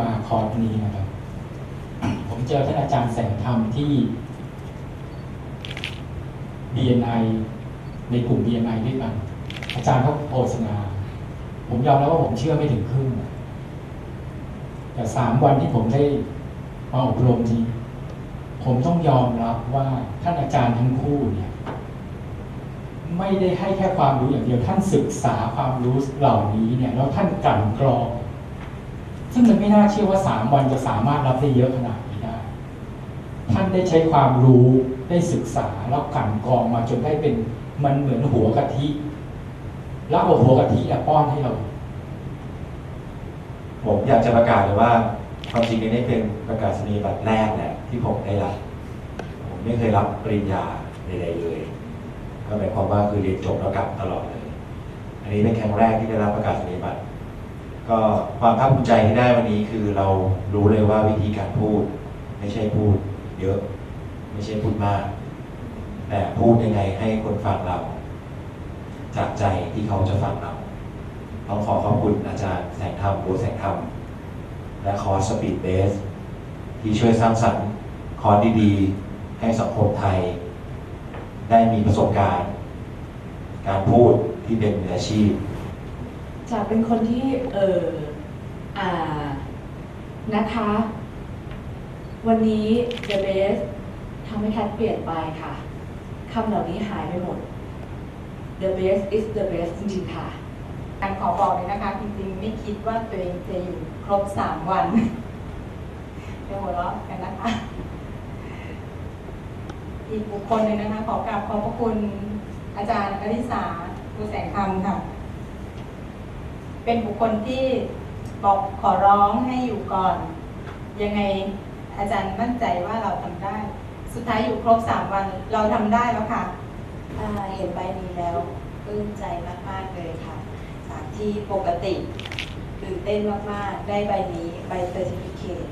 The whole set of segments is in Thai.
มาคอร์สนี้นะครับ ผมเจอท่านอาจารย์แสงธรรมที่ BNI ในกลุ่ม BNI ด้วยกัน อาจารย์เขาโฆษณา ผมยอมแล้วว่าผมเชื่อไม่ถึงครึ่ง แต่สามวันที่ผมได้มาอบรมนี้ ผมต้องยอมรับว่าท่านอาจารย์ทั้งคู่เนี่ย ไม่ได้ให้แค่ความรู้อย่างเดียวท่านศึกษาความรู้เหล่านี้เนี่ยแล้วท่านกลั่นกรอง ซึ่งมันไม่น่าเชื่อว่าสามวันจะสามารถรับได้เยอะขนาดนี้ได้ ท่านได้ใช้ความรู้ได้ศึกษาแล้วกันกองมาจนได้เป็นมันเหมือนหัวกะทิแล้วเอาหัวกะทิอะป้อนให้เรา ผมอยากจะประกาศเลยว่าความจริงอันนี้เป็นประกาศนียบัตรแรกแหละที่ผมได้รับ ผมไม่เคยรับปริญญาใดๆเลย ก็หมายความว่าคือเรียนจบแล้วกลับตลอดเลย อันนี้เป็นครั้งแรกที่ได้รับประกาศนียบัตร ก็ความภาคภูมิใจที่ได้วันนี้คือเรารู้เลยว่าวิธีการพูด ไม่ใช่พูดเยอะ ไม่ใช่พูดมาก แต่พูดยังไงให้คนฟังเรา จากใจที่เขาจะฟังเราต้องขอขอบคุณอาจารย์แสงธรรมโบแสงธรรม และคอร์สสปีดเบส ที่ช่วยสร้างสรรค์คอร์สดีๆ ให้สังคมไทย ได้มีประสบการณ์ การพูดที่เป็นมืออาชีพ จะเป็นคนที่เอออ่านะคะ วันนี้ The Best ทำให้แคทเปลี่ยนไปค่ะคำเหล่านี้หายไปหมด The best is the best จริงๆค่ะ การขอบอกเลยนะคะ จริงๆ ไม่คิดว่าตัวเองจะอยู่ครบสามวันเดี๋ยวหัวเราะกันนะคะ อีกบุคคลหนึ่งนะคะ ขอกราบขอบพระคุณอาจารย์อริสาภูแสงคำค่ะ เป็นบุคคลที่บอกขอร้องให้อยู่ก่อน ยังไงอาจารย์มั่นใจว่าเราทำได้ สุดท้ายอยู่ครบสามวันเราทำได้แล้วค่ะเห็นใบนี้แล้วปลื้มใจมากๆเลยค่ะ จากที่ปกติตื่นเต้นมากๆ ได้ใบนี้ใบเซอร์ติฟิเคต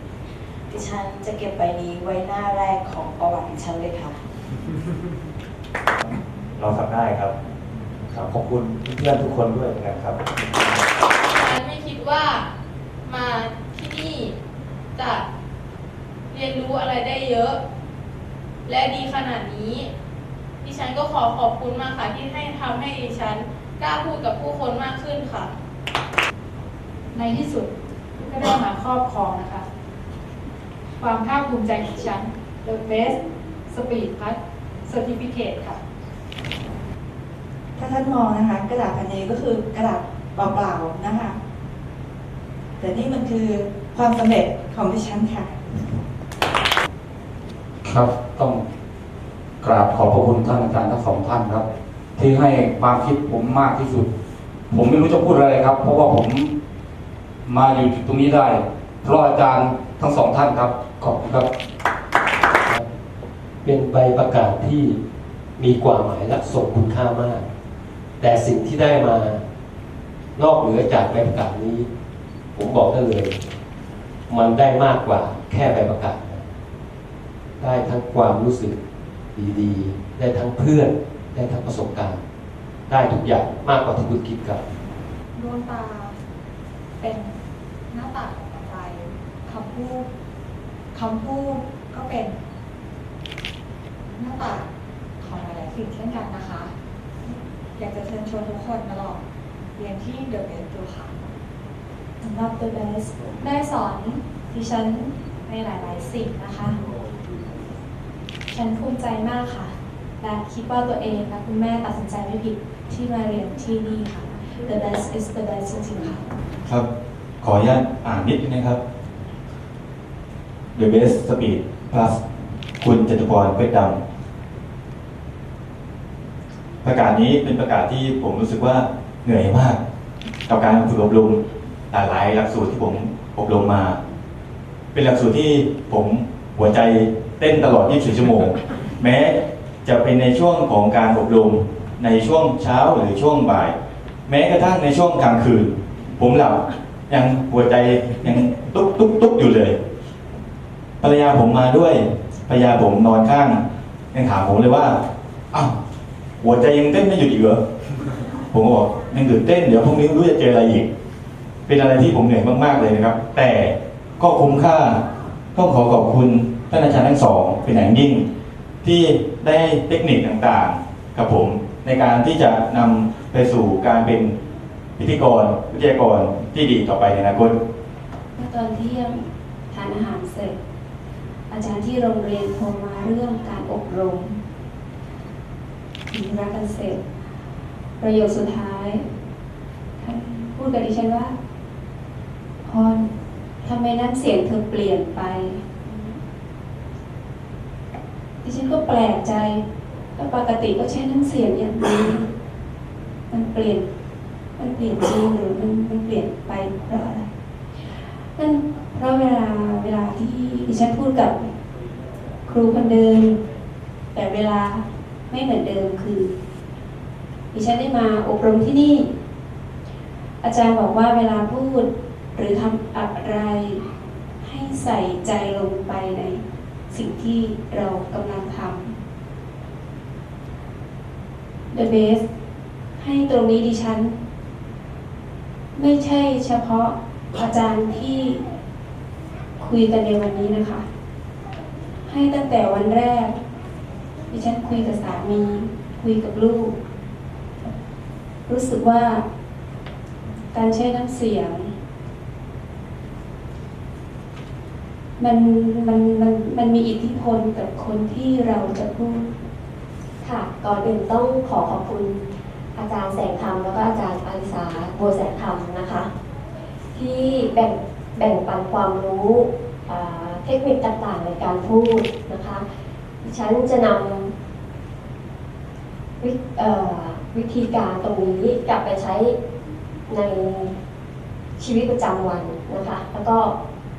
ดิฉันจะเก็บใบนี้ไว้หน้าแรกของประวัติดิฉันเลยค่ะ เราทำได้ครับขอบคุณเพื่อนทุกคนด้วยนะครับฉันไม่คิด ว่ามาที่นี่จะเรียนรู้อะไรได้เยอะ และดีขนาดนี้ ดิฉันก็ขอขอบคุณมากค่ะที่ให้ทำให้ดิฉันกล้าพูดกับผู้คนมากขึ้นค่ะ ในที่สุดก็ได้มาครอบครองนะคะ ความภาคภูมิใจของฉัน The Best Speed Pass Certificate ค่ะ ถ้าท่านมองนะคะ กระดาษแผ่นนี้ก็คือกระดาษเปล่าๆนะคะ แต่นี่มันคือความสำเร็จของดิฉันค่ะ ครับต้องกราบขอบพระคุณท่านอาจารย์ทั้งสองท่านครับ ที่ให้ความคิดผมมากที่สุด ผมไม่รู้จะพูดอะไรครับ เพราะว่าผมมาอยู่จุดตรงนี้ได้ เพราะอาจารย์ทั้งสองท่านครับ ขอบคุณครับ เป็นใบประกาศที่มีความหมายและทรงคุณค่ามาก แต่สิ่งที่ได้มานอกเหนือจากใบประกาศนี้ ผมบอกได้เลย มันได้มากกว่าแค่ใบประกาศ ได้ทั้งความรู้สึกดี ๆ ได้ทั้งเพื่อน ได้ทั้งประสบการณ์ ได้ทุกอย่างมากกว่าที่คุณคิดครับดวงตา เป็นหน้าต่างของใจคำพูดคำพูดก็เป็นหน้าต่างของหลายๆสิ่งเช่นกันนะคะ อยากจะเชิญชวนทุกคนมาลองเรียนที่เดอะเบสดูค่ะ สำหรับ The Best ได้สอนดิฉันในหลาย ๆ สิ่งนะคะ ฉันภูมิใจมากค่ะ และคิดว่าตัวเองและคุณแม่ตัดสินใจไม่ผิดที่มาเรียนที่นี่ค่ะ The best is the best จริงๆค่ะ ครับ ขออนุญาตอ่านนิดนึงนะครับ The Best Speed Plus คุณจตุพรเป็ดดำประกาศนี้เป็นประกาศที่ผมรู้สึกว่าเหนื่อยมาก กับการฝึกอบรม หลากหลายหลักสูตรที่ผมอบรมมา เป็นหลักสูตรที่ผมหัวใจเต้นตลอด 24 ชั่วโมง แม้จะเป็นในช่วงของการอบรมในช่วงเช้าหรือช่วงบ่าย แม้กระทั่งในช่วงกลางคืน ผมหลับยังหัวใจยังตุ๊กตุ๊กตุ๊กอยู่เลย ภรรยาผมมาด้วยภรรยาผมนอนข้างยังถามผมเลยว่าอ้าวหัวใจยังเต้นไม่หยุดอีกเหรอผมก็บอกยังตื่นเต้นเดี๋ยวพรุ่งนี้รู้จะเจออะไรอีก เป็นอะไรที่ผมเหนื่อยมาก ๆ เลยนะครับ แต่ก็คุ้มค่าต้องขอขอบคุณท่านอาจารย์ทั้งสองเป็นอย่างยิ่ง ที่ได้เทคนิคต่างๆ กับผมในการที่จะนำไปสู่การเป็นพิธีกรวิทยากรที่ดีต่อไปในอนาคตเมื่อตอนเที่ยงทานอาหารเสร็จ อาจารย์ที่โรงเรียนโทรมาเรื่องการอบรมถึงรักกันเสร็จ ประโยคสุดท้ายท่านพูดกับดิฉันว่า พรทำไมน้ำเสียงเธอเปลี่ยนไป ดิฉันก็แปลกใจก็ปกติก็ใช้น้ำเสียงอย่างนี้ มันเปลี่ยน มันเปลี่ยนจริงหรือมันมันเปลี่ยนไปเพราะอะไรนั่นเพราะเวลาเวลาที่ดิฉันพูดกับครูคนเดิมแต่เวลาไม่เหมือนเดิมคือ ดิฉันได้มาอบรมที่นี่ อาจารย์บอกว่าเวลาพูด หรือทำอะไรให้ใส่ใจลงไปในสิ่งที่เรากำลังทำ The best ให้ตรงนี้ดิฉัน ไม่ใช่เฉพาะอาจารย์ที่คุยกันในวันนี้นะคะ ให้ตั้งแต่วันแรก ดิฉันคุยกับสามี คุยกับลูก รู้สึกว่าการใช้น้ำเสียง มันมันมันมันมีอิทธิพลกับคนที่เราจะพูดค่ะก่อนอื่นต้องขอขอบคุณอาจารย์แสงธรรมแล้วก็อาจารย์อาริสาบัวแสงธรรมนะคะ ที่แบ่งแบ่งปันความรู้เทคนิคต่างๆในการพูดนะคะดิฉันจะนำวิเอ่อวิธีการตรงนี้กลับไปใช้ในชีวิตประจำวันนะคะ แล้วก็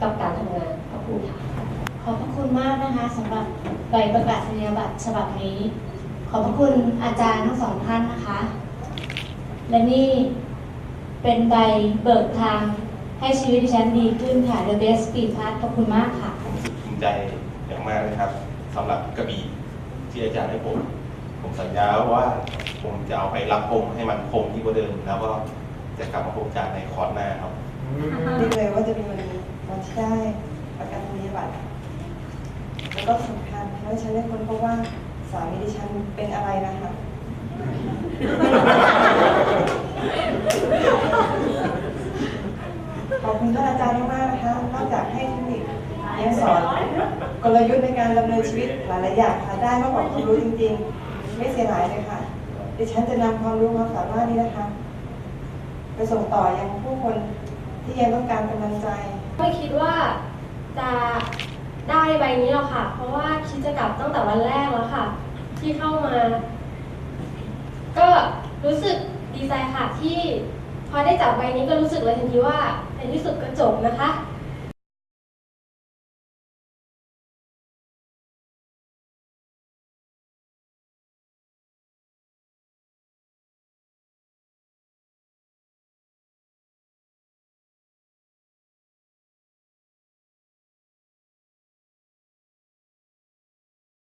กับการทำงาน คุณค่ะขอบพระคุณมากนะคะสำหรับใบประกาศนียบัตรฉบับนี้ ขอบพระคุณอาจารย์ทั้งสองท่านนะคะ และนี่เป็นใบเบิกทางให้ชีวิตดิฉันดีขึ้นค่ะ The Best Speed Pass ขอบคุณมากค่ะภูมิใจอย่างมากเลยครับสำหรับกระบี่ที่อาจารย์ให้ผม ผมสัญญาว่าผมจะเอาไปรับคมให้มันคมยิ่งกว่าเดิมแล้วก็จะกลับมาพบอาจารย์ในคอร์สหน้าครับนี่เลยว่าจะเป็นวันนี้วันที่ได้ประกันนียบัตรแล้ว ก็สำคัญเพราะฉันได้ค้นพบว่าสามีดิฉันเป็นอะไรนะคะขอบคุณท่านอาจารย์มากๆนะคะนอกจากให้เทคนิคยังสอนกลยุทธ์ในการดำเนินชีวิตหลายๆอย่างค่ะได้มากกว่าความรู้จริง ๆ ไม่เสียหายเลยค่ะดิฉันจะนำความรู้ความสามารถนี้นะคะ ไปส่งต่อยังผู้คนที่ยังต้องการกำลังใจ ไม่คิดว่าจะ ได้ใบนี้หรอกค่ะ เพราะว่าคิดจะกลับตั้งแต่วันแรกแล้วค่ะ ที่เข้ามา ก็รู้สึกดีใจค่ะที่พอได้จับใบนี้ก็รู้สึกเลยทันทีว่าในที่สุดก็จบนะคะ